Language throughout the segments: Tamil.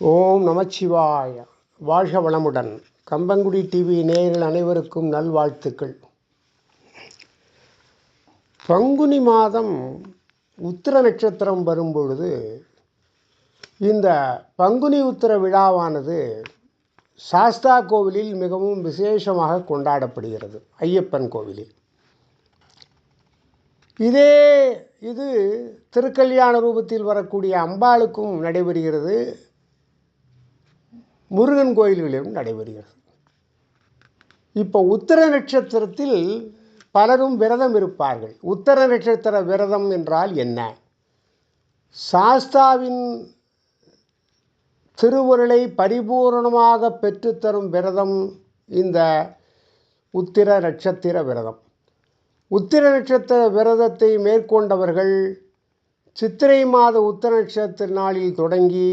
ஓம் நமச்சிவாய. வாழ்க வளமுடன். கம்பங்குடி டிவி நேயர்கள் அனைவருக்கும் நல்வாழ்த்துக்கள். பங்குனி மாதம் உத்திர நட்சத்திரம் வரும்பொழுது இந்த பங்குனி உத்திர விழாவானது சாஸ்தா கோவிலில் மிகவும் விசேஷமாக கொண்டாடப்படுகிறது ஐயப்பன் கோவிலில். இதே இது திருக்கல்யாண ரூபத்தில் வரக்கூடிய அம்பாளுக்கும் நடைபெறுகிறது. முருகன் கோயில்களிலும் நடைபெறுகிறது. இப்போ உத்தர நட்சத்திரத்தில் பலரும் விரதம் இருப்பார்கள். உத்தர நட்சத்திர விரதம் என்றால் என்ன? சாஸ்தாவின் திருவுருளை பரிபூர்ணமாக பெற்றுத்தரும் விரதம் இந்த உத்திர நட்சத்திர விரதம். உத்திர நட்சத்திர விரதத்தை மேற்கொண்டவர்கள் சித்திரை மாத உத்திர நட்சத்திர நாளில் தொடங்கி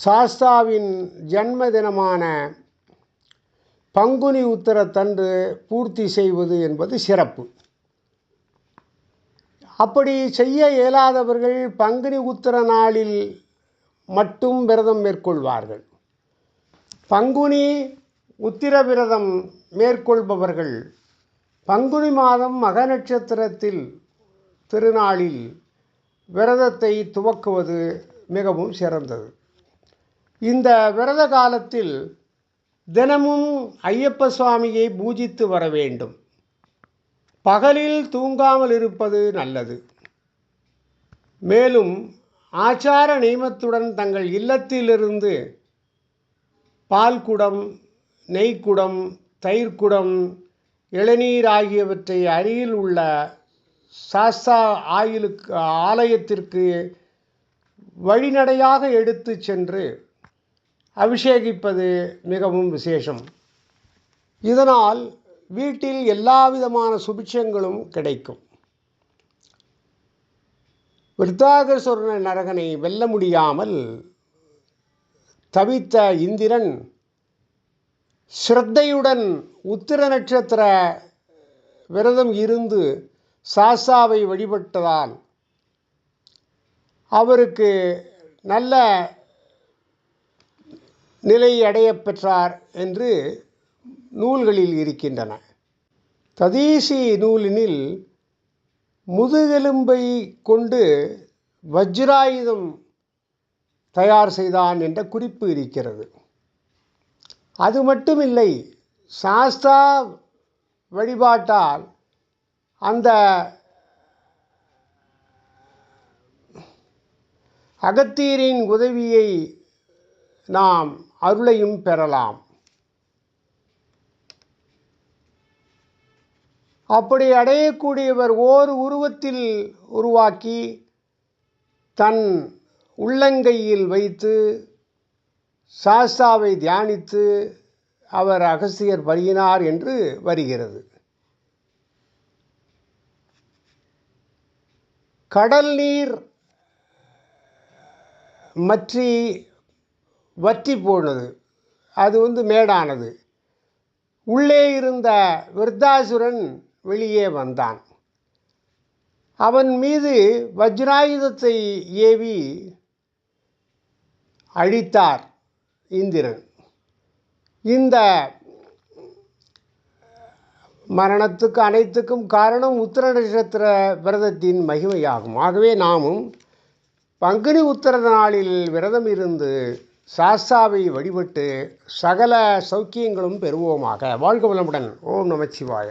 சாஸ்தாவின் ஜன்ம தினமான பங்குனி உத்தரத்தன்று பூர்த்தி செய்வது என்பது சிறப்பு. அப்படி செய்ய இயலாதவர்கள் பங்குனி உத்திர நாளில் மட்டும் விரதம் மேற்கொள்வார்கள். பங்குனி உத்திர விரதம் மேற்கொள்பவர்கள் பங்குனி மாதம் மக நட்சத்திரத்தில் திருநாளில் விரதத்தை துவக்குவது மிகவும் சிறந்தது. இந்த விரத காலத்தில் தினமும் ஐயப்ப சுவாமியை பூஜித்து வர வேண்டும். பகலில் தூங்காமல் இருப்பது நல்லது. மேலும் ஆச்சார நியமத்துடன் தங்கள் இல்லத்திலிருந்து பால் குடம் நெய்க்குடம் தயிர்க்குடம் இளநீர் ஆகியவற்றை அருகில் உள்ள சாஸ்தா ஆயிலுக்கு ஆலயத்திற்கு வழிநடையாக எடுத்து சென்று அபிஷேகிப்பது மிகவும் விசேஷம். இதனால் வீட்டில் எல்லா விதமான சுபிட்சங்களும் கிடைக்கும். விருத்தாகசுரன நரகனை வெல்ல முடியாமல் தவித்த இந்திரன் ஸ்ரத்தையுடன் உத்திர நட்சத்திர விரதம் இருந்து சாசாவை வழிபட்டதால் அவருக்கு நல்ல நிலை அடைய பெற்றார் என்று நூல்களில் இருக்கின்றன. ததீசி நூலினில் முதுகெலும்பை கொண்டு வஜ்ராயுதம் தயார் செய்தான் என்ற குறிப்பு இருக்கிறது. அது மட்டுமில்லை சாஸ்தா வழிபாட்டால் அந்த அகத்தீரின் உதவியை நாம் அருளையும் பெறலாம். அப்படி அடையக்கூடியவர் ஓர் உருவத்தில் உருவாக்கி தன் உள்ளங்கையில் வைத்து சாஸ்தாவை தியானித்து அவர் அகசியர் வருகினார் என்று வருகிறது. கடல் நீர் மற்றி வற்றி போனது. அது வந்து மேடானது. உள்ளே இருந்த விருத்தாசுரன் வெளியே வந்தான். அவன் மீது வஜ்ராயுதத்தை ஏவி அழித்தார் இந்திரன். இந்த மரணத்துக்கு அனைத்துக்கும் காரணம் உத்திர நட்சத்திர விரதத்தின் மகிமையாகும். ஆகவே நாமும் பங்குனி உத்தர நாளில் விரதம் இருந்து சாஸ்தாவை வழிபட்டு சகல சௌக்கியங்களும் பெறுவோமாக. வாழ்க வளமுடன். ஓம் நமச்சிவாய.